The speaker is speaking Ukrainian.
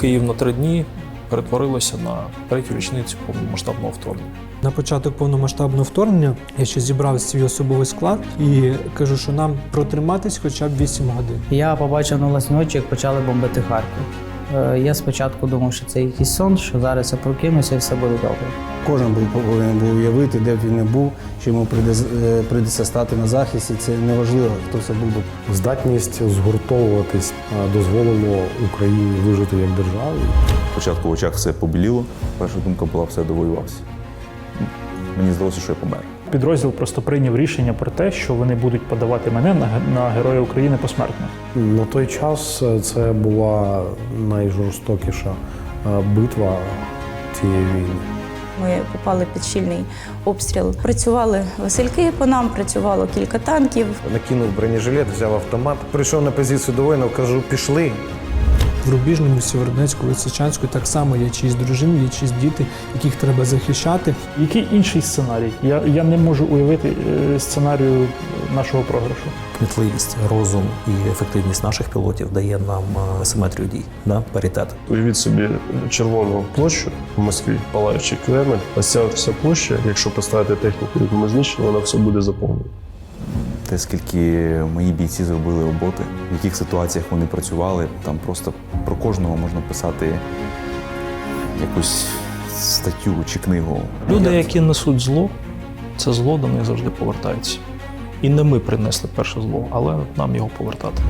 Київ на три дні перетворилося на третю річницю повномасштабного вторгнення. На початок повномасштабного вторгнення я ще зібрав свій особовий склад і кажу, що нам протриматись хоча б 8 годин. Я побачив на власні очі, як почали бомбити Харків. Е, Я спочатку думав, що це якийсь сон, що зараз я прокинуся і все буде добре. Кожен був повинен був уявити, де б він не був, що йому е, прийдеться стати на захисті. Це неважливо, хто це буде. Здатність згуртовуватись дозволило Україні вижити як державі. Спочатку в очах все побіліло. Перша думка була все довоювався. Мені здалося, що я помер. Підрозділ просто прийняв рішення про те, що вони будуть подавати мене на, на Героя України посмертно. На той час е, це була найжорстокіша е, битва цієї війни. Ми попали під щільний обстріл. Працювали Васильки по нам, працювало кілька танків. накинув бронежилет, взяв автомат, прийшов на позицію до воїнів, кажу, пішли. В Рубіжному, Сєвєродонецьку, Лисичанську так само є чиїсь дружини, є чиїсь діти, яких треба захищати. Який інший сценарій? Я, я не можу уявити е, сценарію нашого програшу. Кмітливість, розум і ефективність наших пілотів дає нам е, симетрію дій, да? паритет. Уявіть собі червону площу в Москві, палаючий Кремль. Ось ця вся площа, якщо поставити техніку, яку ми знищили, вона все буде заповнена. Те, скільки мої бійці зробили роботи, в яких ситуаціях вони працювали, там просто про кожного можна писати якусь статтю чи книгу. Люди, які несуть зло, це зло до них завжди повертається. І не ми принесли перше зло, але нам його повертати.